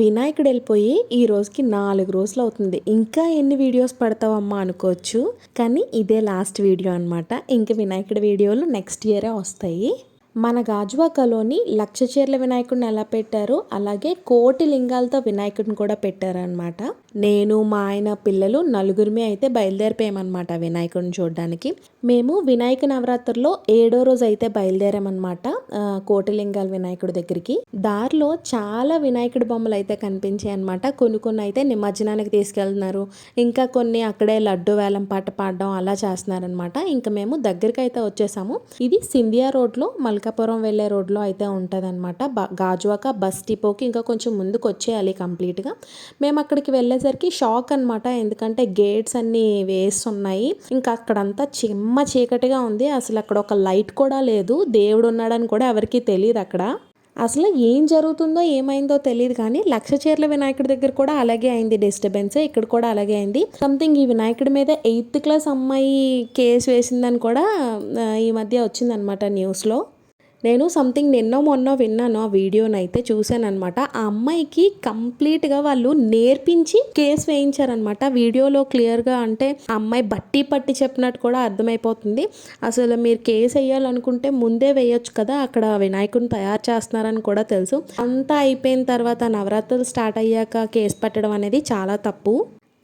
వినాయకుడు వెళ్ళిపోయి ఈ రోజుకి నాలుగు రోజులు అవుతుంది. ఇంకా ఎన్ని వీడియోస్ పడతావమ్మా అనుకోవచ్చు. కానీ ఇదే లాస్ట్ వీడియో అనమాట ఇంకా వినాయకుడి వీడియోలు నెక్స్ట్ ఇయరే వస్తాయి. మన గాజువాకలోని లక్ష చీరల వినాయకుడిని ఎలా పెట్టారో అలాగే కోటి లింగాలతో వినాయకుడిని కూడా పెట్టారనమాట నేను మా ఆయన పిల్లలు నలుగురిమి అయితే బయలుదేరిపోయామన్నమాట వినాయకుడిని చూడడానికి. మేము వినాయక నవరాత్రిలో ఏడో రోజు అయితే బయలుదేరామన్నమాట ఆ, కోటిలింగాల వినాయకుడి దగ్గరికి. దారిలో చాలా వినాయకుడి బొమ్మలు అయితే కనిపించాయి అనమాట కొన్ని కొన్ని అయితే నిమజ్జనానికి తీసుకెళ్తున్నారు. ఇంకా కొన్ని అక్కడే లడ్డు వేలం పాట పాడడం అలా చేస్తున్నారనమాట ఇంకా మేము దగ్గరికి అయితే వచ్చేసాము. ఇది సింధియా రోడ్లో మల్కాపురం వెళ్ళే రోడ్లో అయితే ఉంటుంది అనమాట గాజువాక బస్ డిపోకి ఇంకా కొంచెం ముందుకు వచ్చేయాలి కంప్లీట్గా. మేము అక్కడికి వెళ్ళేసరికి షాక్ అనమాట ఎందుకంటే గేట్స్ అన్నీ వేస్తున్నాయి ఇంకా అక్కడంతా చిమ్మ చీకటిగా ఉంది. అసలు అక్కడ ఒక లైట్ కూడా లేదు. దేవుడు ఉన్నాడని కూడా ఎవరికీ తెలియదు అక్కడ. అసలు ఏం జరుగుతుందో ఏమైందో తెలియదు కానీ లక్ష చీరల వినాయకుడి దగ్గర కూడా అలాగే అయింది డిస్టర్బెన్స్. ఇక్కడ కూడా అలాగే అయింది. సంథింగ్ ఈ వినాయకుడి మీద ఎయిత్ క్లాస్ అమ్మాయి కేసు వేసిందని కూడా ఈ మధ్య వచ్చిందనమాట న్యూస్లో. నేను సంథింగ్ నిన్నో మొన్నో విన్నాను ఆ వీడియోని అయితే చూశాను అనమాట ఆ అమ్మాయికి కంప్లీట్గా వాళ్ళు నేర్పించి కేసు వేయించారనమాట వీడియోలో క్లియర్గా అంటే ఆ అమ్మాయి బట్టి పట్టి చెప్పినట్టు కూడా అర్థమైపోతుంది. అసలు మీరు కేసు వేయాలనుకుంటే ముందే వేయొచ్చు కదా అక్కడ వినాయకుడిని తయారు చేస్తున్నారని కూడా తెలుసు. అంతా అయిపోయిన తర్వాత నవరాత్రులు స్టార్ట్ అయ్యాక కేసు పెట్టడం అనేది చాలా తప్పు.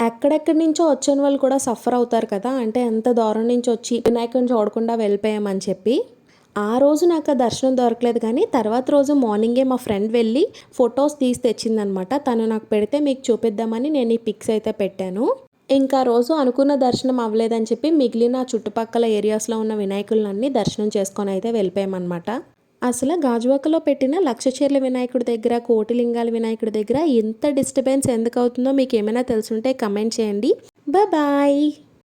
ఎక్కడెక్కడి నుంచో వచ్చిన వాళ్ళు కూడా సఫర్ అవుతారు కదా అంటే ఎంత దూరం నుంచి వచ్చి వినాయకుడిని చూడకుండా వెళ్ళిపోయామని చెప్పి. ఆ రోజు నాకు దర్శనం దొరకలేదు కానీ తర్వాత రోజు మార్నింగే మా ఫ్రెండ్ వెళ్ళి ఫొటోస్ తీసి తెచ్చిందనమాట. తను నాకు పెడితే మీకు చూపిద్దామని నేను ఈ పిక్స్ అయితే పెట్టాను. ఇంకా రోజు అనుకున్న దర్శనం అవ్వలేదని చెప్పి మిగిలిన చుట్టుపక్కల ఏరియాస్లో ఉన్న వినాయకులన్నీ దర్శనం చేసుకొని అయితే వెళ్ళిపోయామన్నమాట అసలు గాజువాకలో పెట్టిన లక్షచీరల వినాయకుడి దగ్గర కోటిలింగాల వినాయకుడి దగ్గర ఎంత డిస్టర్బెన్స్ ఎందుకు అవుతుందో మీకు ఏమైనా తెలుసుంటే కమెంట్ చేయండి. బాయ్.